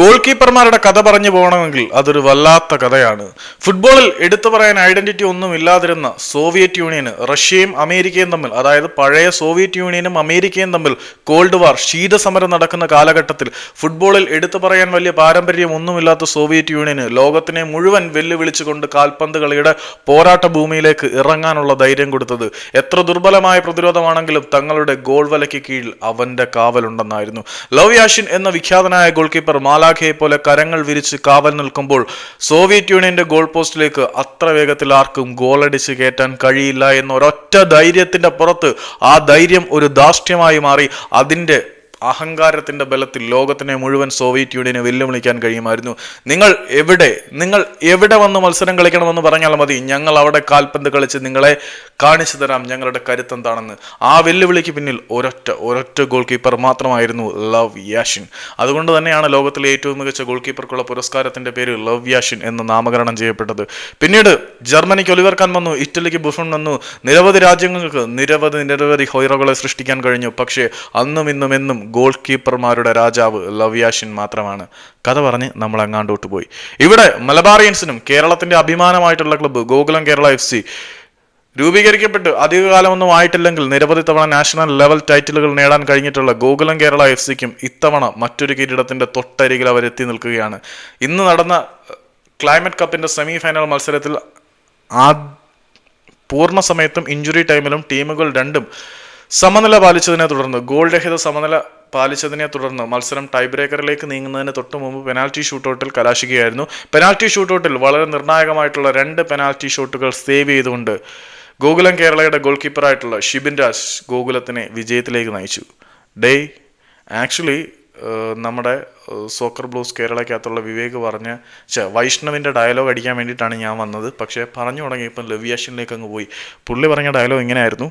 Goal കീപ്പർമാരുടെ കഥ പറഞ്ഞു പോകണമെങ്കിൽ അതൊരു വല്ലാത്ത കഥയാണ്. ഫുട്ബോളിൽ എടുത്തു പറയാൻ ഐഡന്റിറ്റി ഒന്നും ഇല്ലാതിരുന്ന സോവിയറ്റ് യൂണിയന് റഷ്യയും അമേരിക്കയും തമ്മിൽ അതായത് പഴയ സോവിയറ്റ് യൂണിയനും അമേരിക്കയും തമ്മിൽ കോൾഡ് വാർ ശീതസമരം നടക്കുന്ന കാലഘട്ടത്തിൽ ഫുട്ബോളിൽ എടുത്തു പറയാൻ വലിയ പാരമ്പര്യം ഒന്നുമില്ലാത്ത സോവിയറ്റ് യൂണിയന് ലോകത്തിനെ മുഴുവൻ വെല്ലുവിളിച്ചുകൊണ്ട് കാൽപന്ത് കളിയുടെ പോരാട്ട ഭൂമിയിലേക്ക് ഇറങ്ങാനുള്ള ധൈര്യം കൊടുത്തത്. എത്ര ദുർബലമായ പ്രതിരോധമാണെങ്കിലും തങ്ങളുടെ ഗോൾ വലയ്ക്ക് കീഴിൽ അവന്റെ കാവലുണ്ടെന്നായിരുന്നു. ലവ് യാഷിൻ എന്ന വിഖ്യാതനായ ഗോൾ കീപ്പർ മാലാഖയെ പോലെ കരങ്ങൾ വിരിച്ച് കാവൽ നിൽക്കുമ്പോൾ സോവിയറ്റ് യൂണിയന്റെ ഗോൾ പോസ്റ്റിലേക്ക് അത്ര വേഗത്തിൽ ആർക്കും ഗോളടിച്ച് കയറ്റാൻ കഴിയില്ല എന്ന ഒരൊറ്റ ധൈര്യത്തിന്റെ പുറത്ത് ആ ധൈര്യം ഒരു ധാർഷ്ട്യമായി മാറി. അതിന്റെ അഹങ്കാരത്തിന്റെ ബലത്തിൽ ലോകത്തിനെ മുഴുവൻ സോവിയറ്റ് യൂണിയനെ വെല്ലുവിളിക്കാൻ കഴിയുമായിരുന്നു. നിങ്ങൾ എവിടെ നിങ്ങൾ എവിടെ വന്ന് മത്സരം കളിക്കണമെന്ന് പറഞ്ഞാൽ മതി. ഞങ്ങൾ അവിടെ കാൽപന്ത് കളിച്ച് നിങ്ങളെ കാണിച്ചു തരാം. ഞങ്ങളുടെ കരുത്തെന്താണെന്ന്. ആ വെല്ലുവിളിക്ക് പിന്നിൽ ഒരൊറ്റ ഒരൊറ്റ ഗോൾ കീപ്പർ മാത്രമായിരുന്നു ലവ് യാഷിൻ. അതുകൊണ്ട് തന്നെയാണ് ലോകത്തിലെ ഏറ്റവും മികച്ച ഗോൾ കീപ്പർക്കുള്ള പുരസ്കാരത്തിന്റെ പേര് ലവ് യാഷിൻ എന്ന് നാമകരണം ചെയ്യപ്പെട്ടത്. പിന്നീട് ജർമ്മനിക്ക് ഒലിവർ ഖാൻ വന്നു ഇറ്റലിക്ക് ബുഫൺ വന്നു. നിരവധി രാജ്യങ്ങൾക്ക് നിരവധി നിരവധി ഹൊയറുകളെ സൃഷ്ടിക്കാൻ കഴിഞ്ഞു. പക്ഷേ അന്നും ഇന്നും എന്നും ഗോൾ കീപ്പർമാരുടെ രാജാവ് ലവ്യാഷിൻ മാത്രമാണ്. കഥ പറഞ്ഞ് നമ്മൾ അങ്ങാണ്ടോട്ട് പോയി. ഇവിടെ മലബാറിയൻസിനും കേരളത്തിന്റെ അഭിമാനമായിട്ടുള്ള club Gokulam Kerala F C രൂപീകരിക്കപ്പെട്ട്. അധികകാലമൊന്നും ആയിട്ടില്ലെങ്കിൽ നിരവധി തവണ നാഷണൽ ലെവൽ ടൈറ്റിലുകൾ നേടാൻ കഴിഞ്ഞിട്ടുള്ള ഗോകുലം കേരള എഫ് സിക്കും ഇത്തവണ മറ്റൊരു കിരീടത്തിന്റെ തൊട്ടരികിൽ അവരെത്തി നിൽക്കുകയാണ്. ഇന്ന് നടന്ന ക്ലൈമറ്റ് കപ്പിന്റെ സെമി ഫൈനൽ മത്സരത്തിൽ ആ പൂർണ സമയത്തും ഇഞ്ചുറി ടൈമിലും ടീമുകൾ രണ്ടും സമനില പാലിച്ചതിനെ തുടർന്ന് ഗോൾ രഹിത സമനില പാലിച്ചതിനെ തുടർന്ന് മത്സരം ടൈ ബ്രേക്കറിലേക്ക് നീങ്ങുന്നതിന് തൊട്ടു മുമ്പ് പെനാൽറ്റി ഷൂട്ടൗട്ടിൽ കലാശിക്കുകയായിരുന്നു പെനാൽറ്റി ഷൂട്ടൗട്ടിൽ വളരെ നിർണായകമായിട്ടുള്ള രണ്ട് പെനാൽറ്റി ഷോട്ടുകൾ സേവ് ചെയ്തുകൊണ്ട് ഗോകുലം കേരളയുടെ ഗോൾ കീപ്പറായിട്ടുള്ള ഷിബിൻ രാജ് ഗോകുലത്തിനെ വിജയത്തിലേക്ക് നയിച്ചു. ഡേ ആക്ച്വലി നമ്മുടെ സോക്കർ ബ്ലൂസ് കേരളയ്ക്കകത്തുള്ള വിവേക് പറഞ്ഞ വൈഷ്ണവിന്റെ ഡയലോഗ് അടിക്കാൻ വേണ്ടിയിട്ടാണ് ഞാൻ വന്നത്. പക്ഷേ പറഞ്ഞു തുടങ്ങിയപ്പോൾ ലവ്യാഷനിലേക്ക് അങ്ങ് പോയി. പുള്ളി പറഞ്ഞ ഡയലോഗ് ഇങ്ങനെയായിരുന്നു.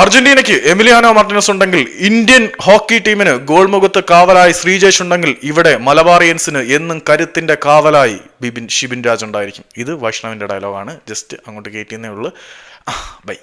അർജന്റീനയ്ക്ക് എമിലിയാനോ മാർട്ടിനസ് ഉണ്ടെങ്കിൽ ഇന്ത്യൻ ഹോക്കി ടീമിന് ഗോൾ മുഖത്ത് കാവലായി ശ്രീജേഷ് ഉണ്ടെങ്കിൽ ഇവിടെ മലബാറിയൻസിന് എന്നും കരുത്തിന്റെ കാവലായി ബിബിൻ ഷിബിൻ രാജ് ഉണ്ടായിരിക്കും. ഇത് വൈഷ്ണവിന്റെ ഡയലോഗാണ് ജസ്റ്റ് അങ്ങോട്ട് കയറ്റിയെന്നേ ഉള്ളൂ. ബൈ